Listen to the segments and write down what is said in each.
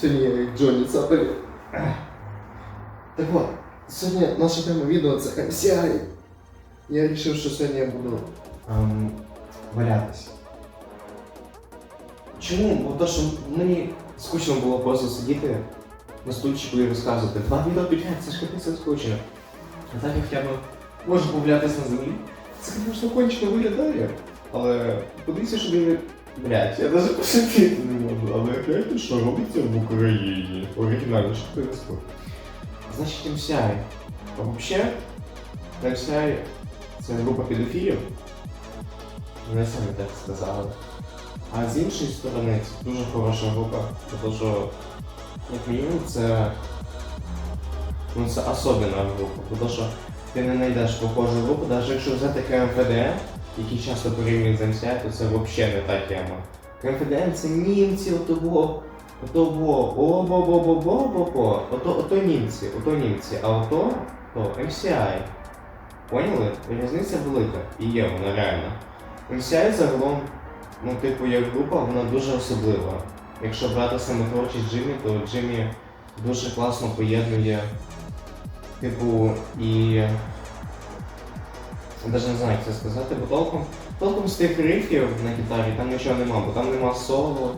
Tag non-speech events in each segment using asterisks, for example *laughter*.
Сьогодні як Джонні Цапелі. Так от, сьогодні наше тема відео це MCI. Я вирішив, що сьогодні я буду ем, валятися. Чому? Бо то, що мені скучно було просто сидіти на стульчику і розказувати. Два відео підряд, це ж капець скучно. А так я хоча б можу повлятися на землі. Це, звісно, кончено виглядає. Але подивіться, що він... Блять, я навіть можу. Але гляньте, що робиться в Україні. Оригінально, що поясню. Значить, MCI. А взагалі, MCI це група педофілів. Вони самі так сказали. А з іншої сторони, це дуже хороша група, тому що, як мінімум, це. Ну, це особлива група, тому що ти не знайдеш похожу групу, навіть якщо взяти КМФД, який часто порівнюють з МСА, то це взагалі не та тема. Це німці, ото було, ото було, о бо бо бо бо бо бо ото, ото німці, ото німці, а ото то MCI. Поняли? Різниця велика. І є вона реально. MCI загалом ну, типу, як група, вона дуже особлива. Якщо брати саме творчість Джиммі, то Джиммі дуже класно поєднує, типу, і. Навіть не знаю, як це сказати, бо толком, толком з тих рифів на гітарі там нічого нема, бо там нема соло.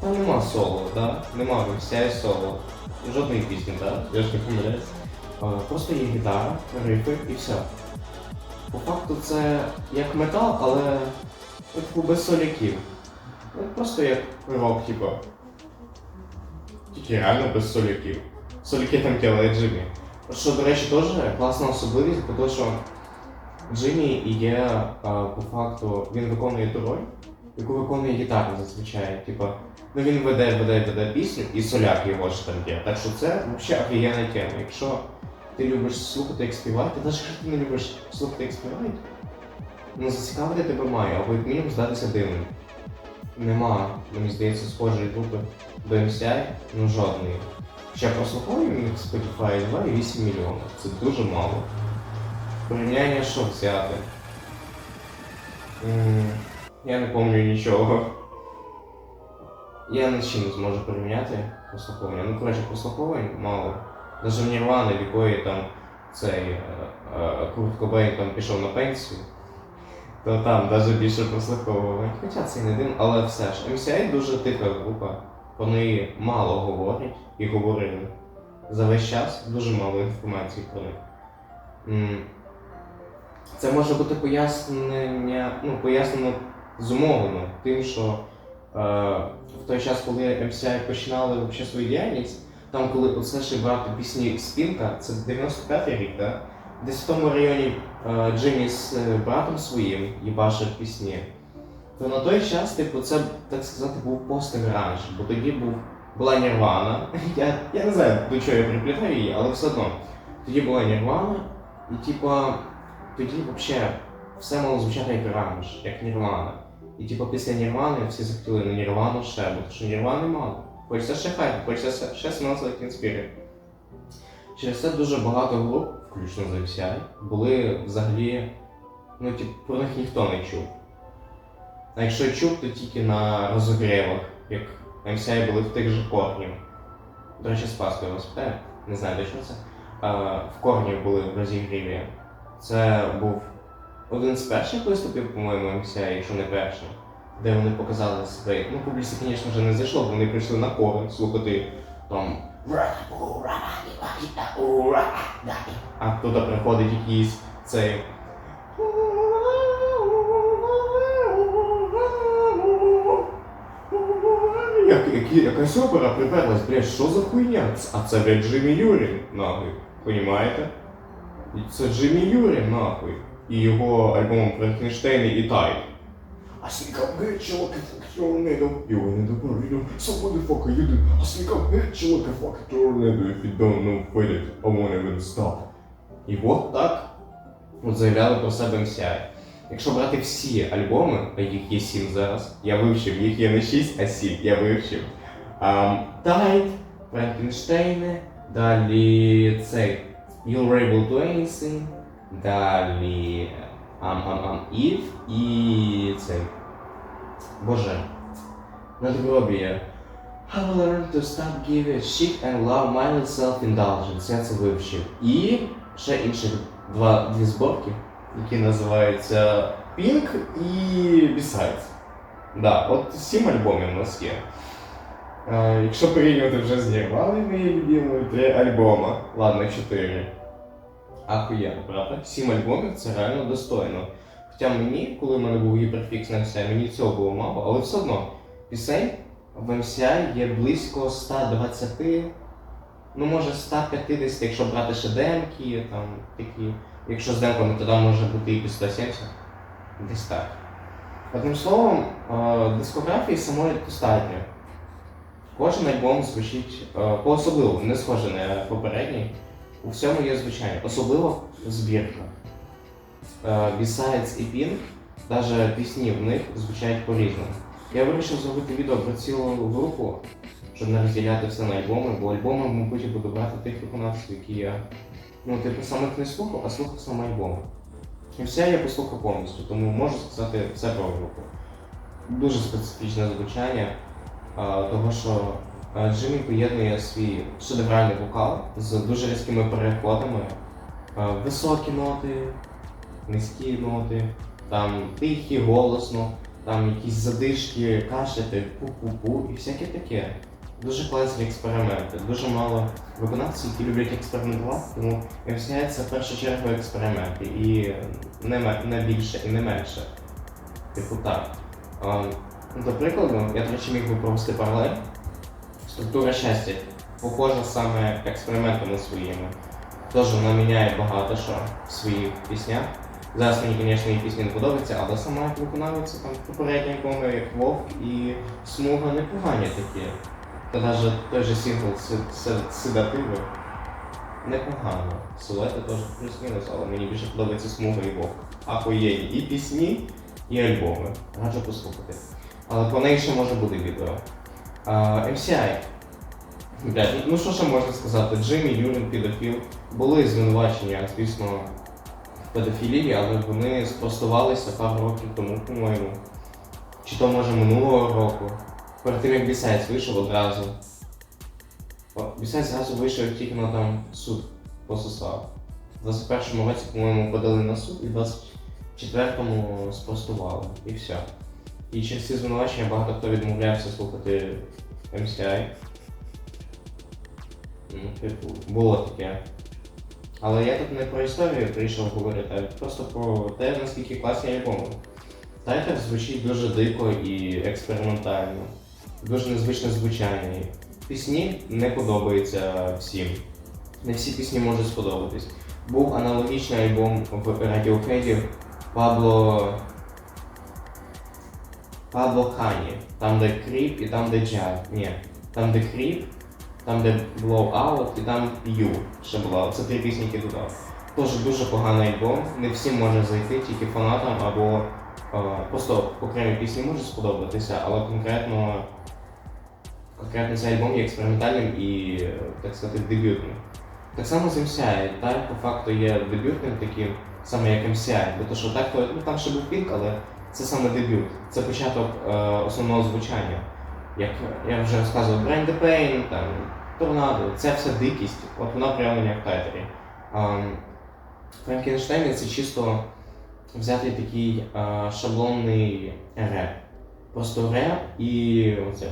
Там нема соло, да? Нема вся соло. Жодної пісні, так? Я ж не помиляюсь. Просто є гітара, рифи і все. По факту це як метал, але типу без соляків. Ну, просто як рок, типу. Тільки реально без соляків. Соляки там делає Джиммі. Що, до речі, теж класна особливість, тому що Джиммі є а, по факту, він виконує ту роль, яку виконує гітара зазвичай. Типа, ну він веде, веде, веде пісню і соляк його ж там є. Так що це взагалі офігенна тема. Якщо ти любиш слухати, як співати, навіть якщо ти не любиш слухати, як співають, ну зацікавити тебе має, або як мінімум здатися дивним. Нема, мені здається, схожої групи до MCI, ну жодної. Ще прослуховую Spotify 2,8 мільйона. Це дуже мало. Порівняння що взяти? Я не пам'ятаю нічого. Я ні з чим не зможу порівняти прослуховування. Ну, коротше, прослуховувань мало. Навіть в Нірвани, в якої там цей е, е, Курт Кобейн там пішов на пенсію, то там навіть більше прослуховувань. Хоча це не дивно, але все ж. MCI дуже тиха група. Вони мало говорять і говорили. За весь час дуже мало інформації про них. Це може бути пояснення, ну, пояснено зумовлено тим, що е, в той час, коли MCI починали вообще свою діяльність, там, коли оце ще брати пісні Спінка, це 95-й рік, так? Десь в тому районі е, Джиммі з е, братом своїм їбашив пісні. То на той час, типу, це, так сказати, був пост-гранж, бо тоді був, була Нірвана. *laughs* Я, я не знаю, до чого я приплітаю її, але все одно. Тоді була Нірвана, і типа, тоді взагалі все мало звучати як гранж, як Нірвана. І типу після Нірвани всі захотіли на Нірвану ще, бо що Нірвани мало. Хочеться ще хайп, хочеться ще Like Teen Через це дуже багато груп, включно з MCI, були взагалі, ну, типу, про них ніхто не чув. А якщо чув, то тільки на розогрівах, як MCI були в тих же корнів. До речі, Спаско я вас питаю, не знаю точно це. А, в корнів були в розігріві. Це був один з перших виступів, по-моєму, MCI, якщо не перший, де вони показали себе. Ну, публіці, звісно, вже не зайшло, бо вони прийшли на корн слухати там. А туди приходить якийсь цей. Якась опера приперлась, блядь, що за хуйня? А це, блядь, Джиммі Юрін, нахуй. Понімаєте? Це Джиммі Юрін, нахуй. І його альбом Франкенштейн і Тай. I sneak up, bitch, you look at tornado. You in the burrito, so what the at fucking. If you don't know, quit it. I won't even stop. І от так от заявляли про себе MCI. Якщо брати всі альбоми, а їх є сім зараз, я вивчив, їх є не шість, а сім, я вивчив. Um, Тайт, Франкенштейни, далі цей You're Able to Anything, далі Ам Ам Ам Ів і цей. Боже. Надгробіє. Have learned to stop giving shit and love mindless self-indulgence. І ще інших два дві зборки, які називаються Pink і Besides. Да, от сім альбомів у нас є. Е, якщо порівнювати вже з Нірвани, моєю любимою, три альбома. Ладно, чотири. Ахуєнно, правда? Сім альбомів це реально достойно. Хоча мені, коли в мене був гіперфікс на MCI, мені цього було мало, але все одно пісень в MCI є близько 120, ну може 150, якщо брати ще демки, там такі. Якщо з демками, то там може бути і під 170. Десь так. Одним словом, е, дискографії самої достатньо. Кожен альбом звучить е, по-особливо, не схоже на попередній. У всьому є звичайно. Особливо збірка. Е, Besides і Pink, навіть пісні в них звучать по-різному. Я вирішив зробити відео про цілу групу, щоб не розділяти все на альбоми, бо альбоми, мабуть, я буду брати тих виконавців, які я ну, типу, самих не слухав, а слухав саме альбоми. І все я послухав повністю, тому можу сказати все про групу. Дуже специфічне звучання, того що Джиммі поєднує свій шедевральний вокал з дуже різкими переходами, високі ноти, низькі ноти, там тихі, голосно, там якісь задишки, кашляти, пу-пу-пу і всяке таке. Дуже класні експерименти, дуже мало виконавців, які люблять експериментувати, тому це в першу чергу експерименти і не, не більше, і не менше. Типу так. А, до прикладу, я, до речі, міг би провести паралель. Структура щастя похожа саме експериментами своїми. Тож вона міняє багато що в своїх піснях. Зараз мені, звісно, її пісні не подобаються, але сама як виконавиця там попередні альбоми, як Вовк і Смуга непогані такі. Та навіть той же сингл «Си- Си- Седативи непогано. Силуети теж плюс-мінус, але мені більше подобається Смуга і Вовк. Ахуєнні і пісні, і альбоми. Раджу послухати. Але про неї ще може бути відео. А, MCI. Ну що ще можна сказати? Джиммі, Юрін, Підофіл були звинувачення, звісно, в педофілії, але вони спростувалися пару років тому, по-моєму. Чи то може минулого року. Перед тим як Бісайс вийшов одразу. Бісайс зразу вийшов тільки на там суд пососав. В 21-му році, по-моєму, подали на суд і в 24-му спростували. І все. І через ці звинувачення багато хто відмовлявся слухати MCI. Ну, типу, було таке. Але я тут не про історію прийшов говорити, а просто про те, наскільки класні альбоми. Тайтер звучить дуже дико і експериментально, дуже незвичне звучання. Пісні не подобаються всім. Не всі пісні можуть сподобатись. Був аналогічний альбом в Radiohead Пабло. Пабло Хані. Там, де Кріп і там, де Джаз. Ні. Там, де Кріп, там, де Blowout і там You ще була. Це три пісні, які додав. Теж дуже поганий альбом. Не всім може зайти, тільки фанатам або е, просто окремі пісні можуть сподобатися, але конкретно, конкретно цей альбом є експериментальним і, так сказати, дебютним. Так само з MCI. Так, по факту є дебютним таким, саме як MCI. Бо то, що так, то ну, там ще був пінк, але це саме дебют. Це початок е, основного звучання. Як я вже розказував, Brain the Pain, там, Торнадо, це вся дикість, от вона проявлення в тайтері. Ем, Франкенштейн це чисто взяти такий е, шаблонний реп. Просто реп і оце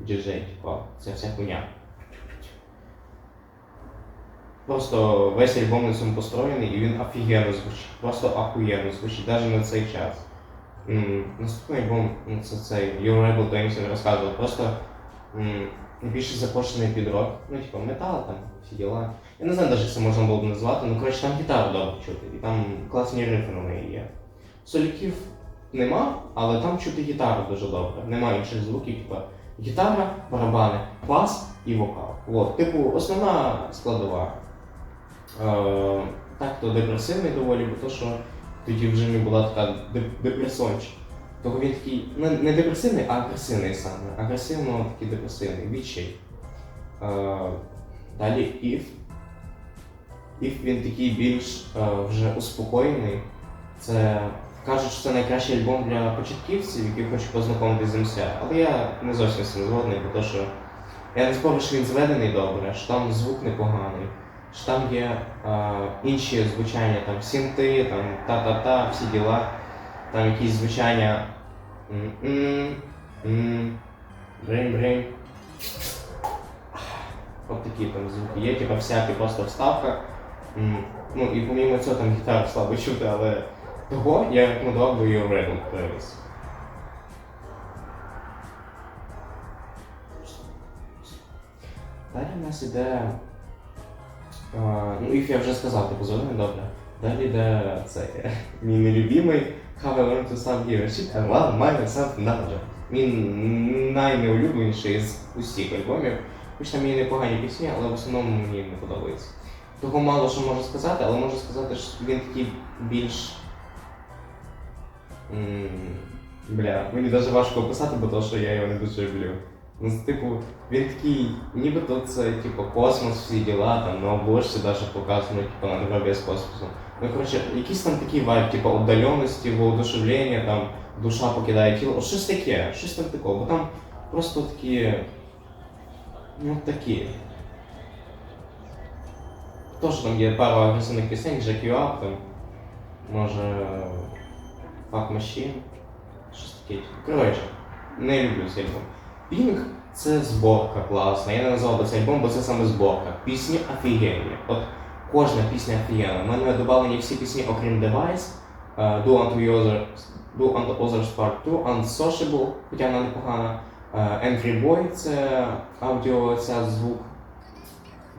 діджей, типа, це вся хуйня. Просто весь альбом на цьому построєний і він офігенно звучить. Просто ахуєнно звучить, навіть на цей час. Наступний альбом ну, це цей Your Rebel Games він розказував. Просто більше запрошений під рок. Ну, типу, метал там, всі діла. Я не знаю навіть, як це можна було б назвати, ну коротше там гітару добре чути, і там класні рифи на неї є. Соліків нема, але там чути гітару дуже добре. Нема інших звуків, типу гітара, барабани, бас і вокал. От, типу, основна складова. Е, так, то депресивний доволі, бо то, що тоді в Джимі була така деп- депресончик. Того він такий не, не депресивний, а агресивний саме. Агресивно такий депресивний, відчай. Далі If. If він такий більш вже успокоєний. Це кажуть, що це найкращий альбом для початківців, які хочуть познайомитися з МСА. Але я не зовсім з цим згодний, бо що я не спорю, що він зведений добре, що там звук непоганий, що там є е, інші звучання, там синти, там та-та-та, всі діла, там якісь звучання. м-м. От такі там звуки є, типа всякі просто вставка. Ну і помимо цього там гітару слабо чути, але того я рекомендував би її Rebel Playlist. Далі в нас іде. Ну, їх я вже сказав, типу зелений, добре. Далі йде цей *laughs* мій нелюбимий How I Learned to Giving Shit and Love My Self Knowledge. Він найнеулюбленіший з усіх альбомів. Хоч там є непогані пісні, але в основному мені не подобається. Того мало що можу сказати, але можу сказати, що він такий більш. Бля, мені навіть важко описати, бо то, що я його не дуже люблю. Ну, типу, він такий, нібито це типу космос, всі діла, там на обложці навіть показано, типу, надгробія з космосом. Ну, коротше, якийсь там такий вайб, типу, отдаленості, воодушевлення, там душа покидає тіло. От щось таке, щось там такого, бо там просто такі. Ну такі. Тож там є пара агресивних пісень, Jack You Up, там, може Fuck Machine, щось таке. Коротше, не люблю цей альбом. Пінг це зборка класна. Я не назвав би цей альбом, бо це саме зборка. Пісні офігенні. От кожна пісня офігенна. У мене додавлені всі пісні, окрім Device, е, Do Unto Others, Do Unto Others Part 2, Unsociable, хоча вона непогана. Е, Angry Boy це аудіо, ця звук.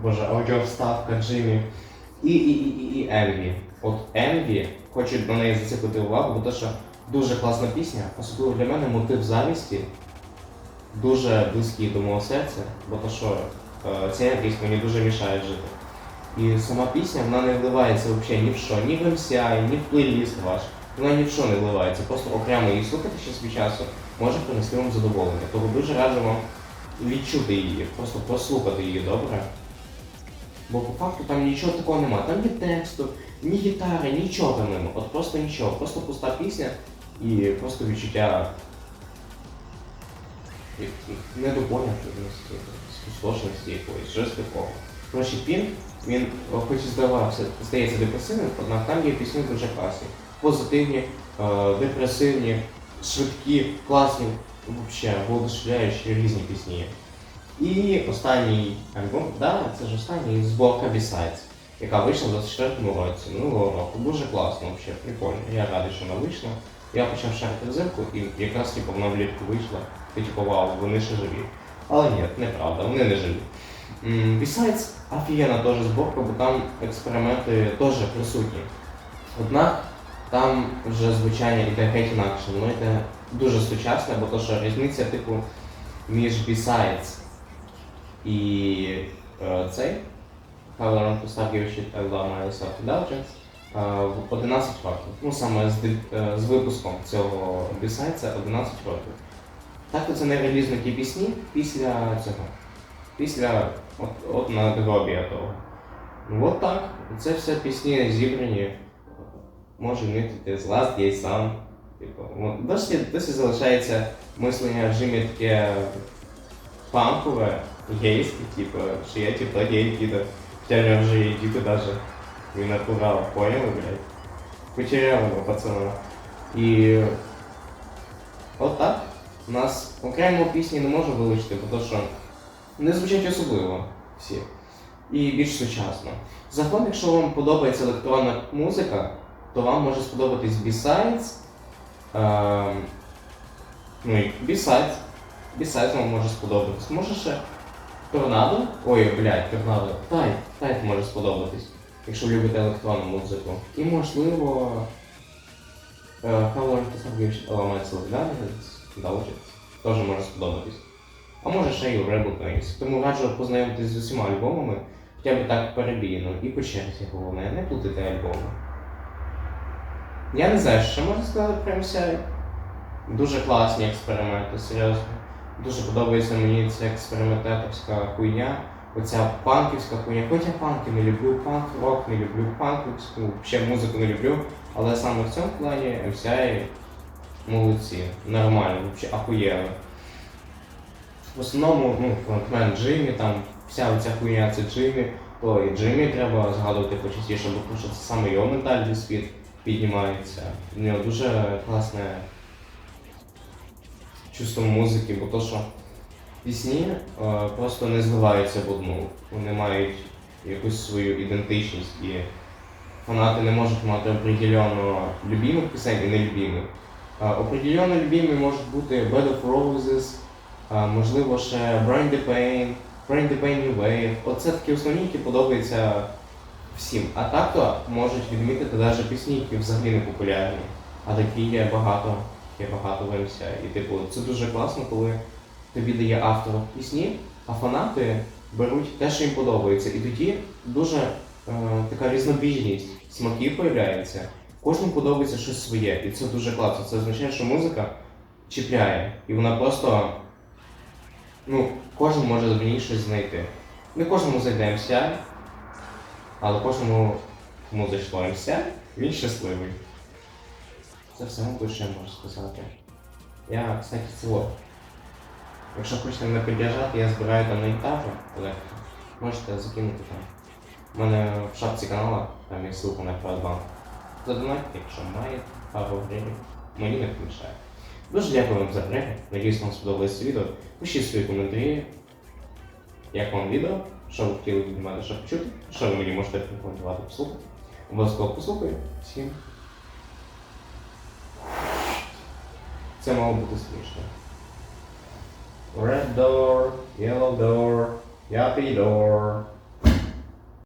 Боже, аудіовставка Джиммі. І, і, і, і, і Envy. От Envy, хочу на неї зацепити увагу, бо то, що дуже класна пісня, особливо для мене мотив завісті дуже близький до мого серця, бо то, що е, ця якість мені дуже мішає жити. І сама пісня вона не вливається взагалі ні в що, ні в MCI, ні в плейліст ваш. Вона ні в що не вливається. Просто окремо її слухати час від часу може принести вам задоволення. Тому дуже раджу вам відчути її, просто прослухати її добре. Бо по факту там нічого такого немає. Там ні тексту, ні гітари, нічого там нема. От просто нічого. Просто пуста пісня і просто відчуття недопонятості, спустошеності якоїсь, щось такого. Коротше, Пінк, він е, хоч і здавався, здається депресивним, однак там є пісні дуже класні. Позитивні, е, депресивні, швидкі, класні, взагалі, воодушевляючі різні пісні. І останній альбом, да, це ж останній зборка Besides, яка вийшла в 24-му році, минулого року. Дуже класно, взагалі, прикольно. Я радий, що вона вийшла. Я почав шарити взимку і якраз типу, вона влітку вийшла. Ти типу, вау, вони ще живі. Але ні, неправда, вони не живі. Besides, офігенна теж зборка, бо там експерименти теж присутні. Однак там вже звучання іде геть інакше, воно йде дуже сучасне, бо то, що різниця, типу, між Besides і е, цей Learned to Stop Giving Shit I Love в 11 років. Ну саме з, е, з випуском цього Besides це 11 років. Так це не релізнуті пісні після цього. Після от, от надгробія того. Ну от так. Це все пісні зібрані. Може нити з Last Gay Sun. Типу, досі, досі залишається мислення в Джимі таке панкове, гейське, типу, що я типу гей діда. Хоча в нього вже є діти навіть. Він напугав, поняли, блядь? Кучерявого пацана. І от так. У нас окремо пісні не можу вилучити, бо що не звучать особливо всі. І більш сучасно. Загалом, якщо вам подобається електронна музика, то вам може сподобатись B-Sides. Ем, ну і B-Sides. B-Sides вам може сподобатись. Може ще Торнадо. Ой, блядь, торнадо. Тайт. Тайт може сподобатись, якщо любите електронну музику. І можливо. е, How Long to Some Elements of Indulgence теж може сподобатись. А може ще й у Rebel Planes. Тому раджу познайомитись з усіма альбомами, хоча б так перебійно. І по черзі головне, не плутайте альбоми. Я не знаю, що можна сказати про MCI. Дуже класні експерименти, серйозно. Дуже подобається мені ця експериментаторська хуйня. Оця панківська хуйня. Хоч я панки не люблю, панк-рок не люблю, панківську, взагалі музику не люблю. Але саме в цьому плані MCI молодці, нормально, взагалі ахуєнно. В основному, ну, фронтмен Джиммі, там вся оця хуйня це Джиммі, то і Джиммі треба згадувати почастіше, бо що це саме його ментальний світ піднімається. У нього дуже класне чувство музики, бо то, що пісні е, просто не зливаються в одну. Вони мають якусь свою ідентичність і фанати не можуть мати определенно любимих пісень і нелюбимих. Определенно любимі можуть бути Bed of Roses, можливо, ще Brain the Pain, Brain the Pain New Wave. Оце такі основні, які подобаються всім. А так можуть відмітити навіть пісні, які взагалі не популярні. А такі є багато, є багато в MCI. І типу, це дуже класно, коли тобі дає автор пісні, а фанати беруть те, що їм подобається. І тоді дуже е, така різнобіжність смаків появляється. Кожному подобається щось своє, і це дуже класно. Це означає, що музика чіпляє, і вона просто. Ну, кожен може в ній щось знайти. Не кожному зайде MCI, але кожному, кому зайшло MCI, він щасливий. Це все, що я можу сказати. Я, кстати, цього. Якщо хочете мене піддержати, я збираю там на гітару, але можете закинути там. У мене в шапці канала, там є ссылка на Приватбанк. Задонатьте, якщо маєте пару гривень. Мені не помішає. Дуже дякую вам за перегляд. Надіюсь, вам сподобалось відео. Пишіть свої коментарі. Як вам відео, що ви хотіли від мене ще почути, що ви мені можете рекомендувати послухати. Обов'язково послухаю. Всім. Це мало бути смішно. Red door, yellow door, happy door.